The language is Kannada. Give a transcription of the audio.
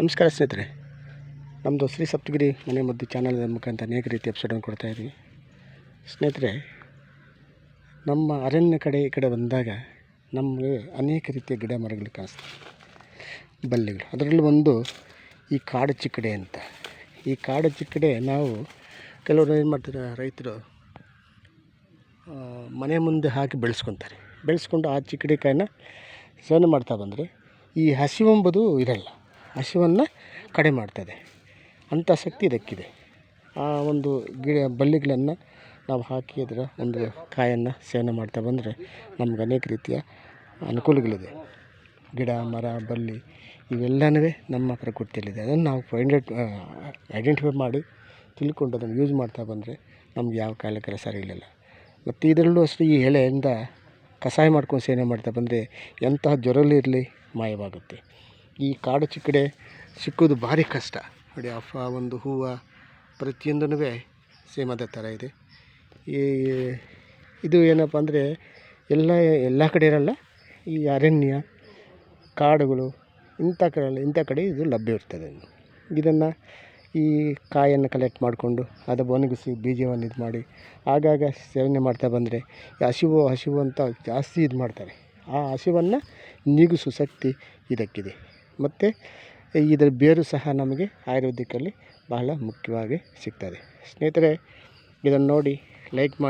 ನಮಸ್ಕಾರ ಸ್ನೇಹಿತರೆ ನಮ್ಮದು ಶ್ರೀ ಸಪ್ತಗಿರಿ ಮನೆ ಮದ್ದು ಚಾನಲ್ ಮುಖಾಂತರ ಅನೇಕ ರೀತಿಯ ಕೊಡ್ತಾ ಇದ್ದೀವಿ. ಸ್ನೇಹಿತರೆ, ನಮ್ಮ ಅರಣ್ಯ ಕಡೆ ಈ ಕಡೆ ಬಂದಾಗ ನಮಗೆ ಅನೇಕ ರೀತಿಯ ಗಿಡ ಮರಗಳು ಕಾಣಿಸ್ತವೆ ಬಳ್ಳಿಗಳು, ಅದರಲ್ಲಿ ಒಂದು ಈ ಕಾಡು ಚಿಕ್ಕಡೆ ಅಂತ. ಈ ಕಾಡು ಚಿಕ್ಕಡೆ ನಾವು ಕೆಲವರು ಏನು ಮಾಡ್ತಾರೆ, ರೈತರು ಮನೆ ಮುಂದೆ ಹಾಕಿ ಬೆಳೆಸ್ಕೊತಾರೆ. ಬೆಳೆಸ್ಕೊಂಡು ಆ ಚಿಕ್ಕಡಿಕಾಯಿನ ಸೇವನೆ ಮಾಡ್ತಾ ಬಂದರೆ ಈ ಹಸಿವೆಂಬುದು ಇರಲ್ಲ. ಹಸಿವನ್ನು ಕಡಿಮೆ ಮಾಡ್ತದೆ. ಅಂಥ ಶಕ್ತಿ ಇದಕ್ಕಿದೆ. ಆ ಒಂದು ಗಿಡ, ಬಳ್ಳಿಗಳನ್ನು ನಾವು ಹಾಕಿ ಅದರ ಒಂದು ಕಾಯನ್ನು ಸೇವನೆ ಮಾಡ್ತಾ ಬಂದರೆ ನಮ್ಗೆ ಅನೇಕ ರೀತಿಯ ಅನುಕೂಲಗಳಿದೆ. ಗಿಡ, ಮರ, ಬಳ್ಳಿ ಇವೆಲ್ಲನೂ ನಮ್ಮ ಪ್ರಕೃತಿಯಲ್ಲಿದೆ. ಅದನ್ನು ನಾವು ಫೈಂಡ್ ಐಡೆಂಟಿಫೈ ಮಾಡಿ ತಿಳ್ಕೊಂಡು ಅದನ್ನು ಯೂಸ್ ಮಾಡ್ತಾ ಬಂದರೆ ನಮ್ಗೆ ಯಾವ ಕಾಯಿಲೆ ಕೆಲಸ ಇರಲಿಲ್ಲ ಮತ್ತು ಇದರಲ್ಲೂ ಅಷ್ಟೇ ಈ ಎಳೆಯಿಂದ ಕಷಾಯ ಮಾಡ್ಕೊಂಡು ಸೇವನೆ ಮಾಡ್ತಾ ಬಂದರೆ ಎಂತಹ ಜ್ವರಲಿರಲಿ ಮಾಯವಾಗುತ್ತೆ. ಈ ಕಾಡು ಚಿಕ್ಕಡೆ ಸಿಕ್ಕೋದು ಭಾರಿ ಕಷ್ಟ. ನೋಡಿ ಅಫ ಒಂದು ಹೂವು ಪ್ರತಿಯೊಂದೂ ಸೇಮ್ ಅದೇ ಥರ ಇದೆ. ಈ, ಇದು ಏನಪ್ಪ ಅಂದರೆ, ಎಲ್ಲ ಎಲ್ಲ ಕಡೆ ಇರಲ್ಲ, ಈ ಅರಣ್ಯ, ಕಾಡುಗಳು, ಇಂಥ ಕಡೆ ಇಂಥ ಕಡೆ ಇದು ಲಭ್ಯ ಇರ್ತದೆ. ಇದನ್ನು ಈ ಕಾಯನ್ನು ಕಲೆಕ್ಟ್ ಮಾಡಿಕೊಂಡು ಅದು ಒಣಗಿಸಿ ಬೀಜವನ್ನು ಇದು ಮಾಡಿ, ಆಗಾಗ ಸೇವನೆ ಮಾಡ್ತಾ ಬಂದರೆ ಹಸಿವು ಹಸಿವು ಅಂತ ಜಾಸ್ತಿ ಇದು ಮಾಡ್ತಾರೆ. ಆ ಹಸಿವನ್ನು ನೀಗಿಸೋ ಶಕ್ತಿ ಇದಕ್ಕಿದೆ. ಮತ್ತು ಇದರ ಬೇರು ಸಹ ನಮಗೆ ಆಯುರ್ವೇದಿಕ್ಕಲ್ಲಿ ಬಹಳ ಮುಖ್ಯವಾಗಿ ಸಿಗ್ತದೆ. ಸ್ನೇಹಿತರೆ ಇದನ್ನು ನೋಡಿ ಲೈಕ್ ಮಾಡಿ.